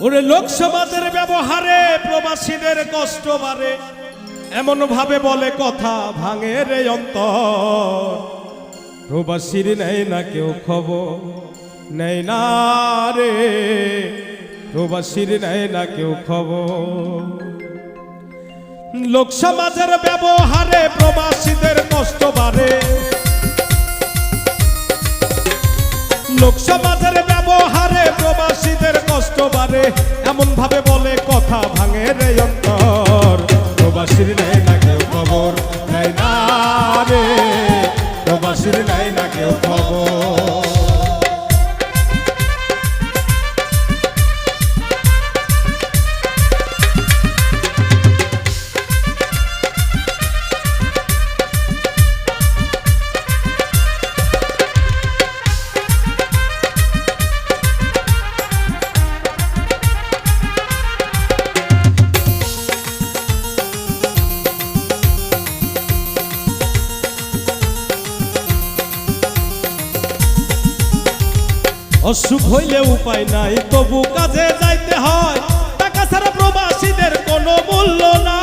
ওরে লোকসমাজের ব্যবহারে প্রবাসীদের কষ্ট বাড়ে। এমন ভাবে বলে কথা ভাঙে রে অন্তর। প্রবাসীর নেই না কেউ খবর নেই না রে। প্রবাসীর নেই না কেউ খবর। লোকসমাজের ব্যবহারে প্রবাসীদের কষ্ট বাড়ে। লোকসমাজের ব্যবহারে প্রবাসীদের কষ্ট বাড়ে। এমন ভাবে বলে কথা ভাঙে রে অন্তর। প্রবাসীর নাই না কেউ খবর নেই না রে। প্রবাসীর নাই না কেউ খবর। অসুখ হইলে উপায় নাই, তবু কাজে যাইতে হয়। টাকা ছাড়া প্রবাসীদের কোনো মূল্য না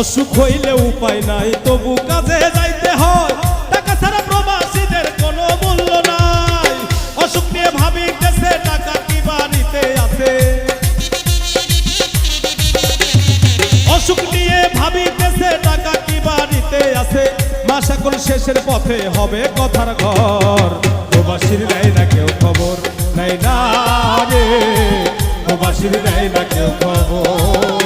অসুখ হইলে উপায় নাই, তবু কাজে যাইতে হয়। আছে করি শেষের পথে হবে কথার ঘর। প্রবাসীর নাই না কেউ খবর নাই না রে। প্রবাসীর নাই না কেউ খবর।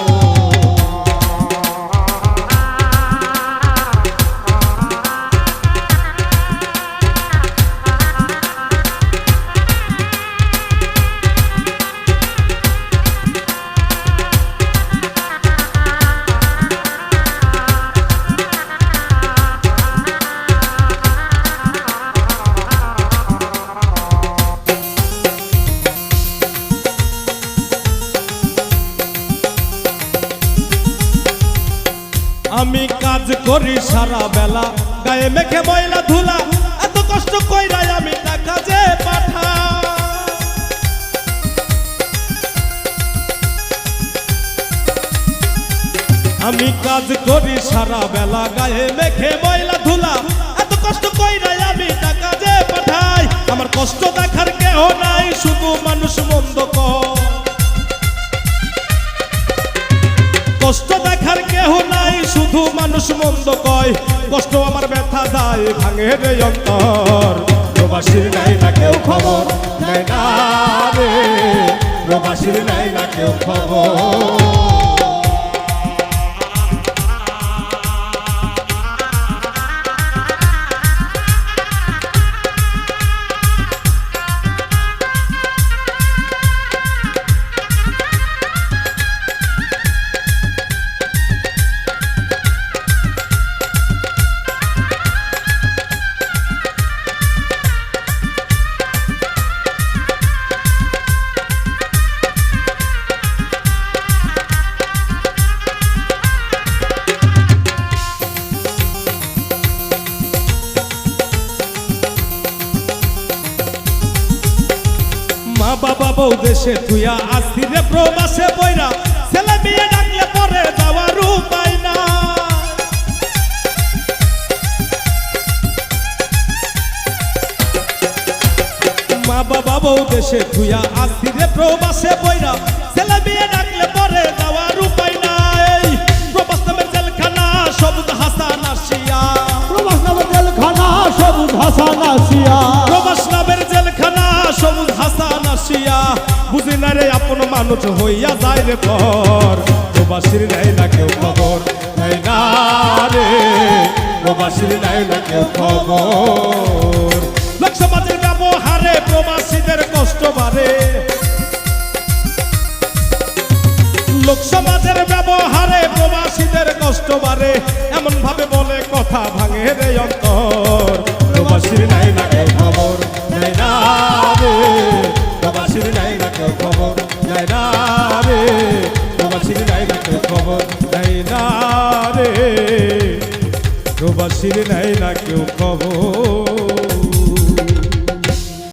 আমি কাজ করি সারা বেলা। গায়ে মেখে ময়লা ধুলা, এত কষ্ট কইরাই আমি টাকা যে পাঠা আমি কাজ করি সারা বেলা, গায়ে মেখে ময়লা ধুলা, এত কষ্ট কইরাই আমি টাকা যে পাঠাই। আমার কষ্ট দেখার কেহ নাই, শুধু মানুষ মন্দ কয়, কষ্ট আমার ব্যথা দায়, ভাঙে রে অন্তর। প্রবাসীর নাই না কেউ খবর নাই না রে। প্রবাসীর নাই না কেউ খবর বাবা বউ দেশে তুইয়া আসি রে, প্রবাসে বইরা। ছেলে মেয়ে ডাকলে পরে যাওয়ার উপায় না মা বাবা বউ দেশে তুইয়া আসি রে, প্রবাসে বইরা। ছেলে মেয়ে ডাকলে মানুষ হইয়া যায় রে পর। প্রবাসীর নাই না কেউ খবর, নাই না রে। প্রবাসীর নাই না কেউ খবর। লোক সমাজের ব্যবহারে প্রবাসীদের কষ্ট বাড়ে। লোক সমাজের ব্যবহারে প্রবাসীদের কষ্ট বাড়ে। এমন ভাবে বলে, কথা ভাঙে রে অন্তর। প্রবাসীর নাই না কেউ খবর নাই না রে প্রবাসীর নেয় না কেউ খবর।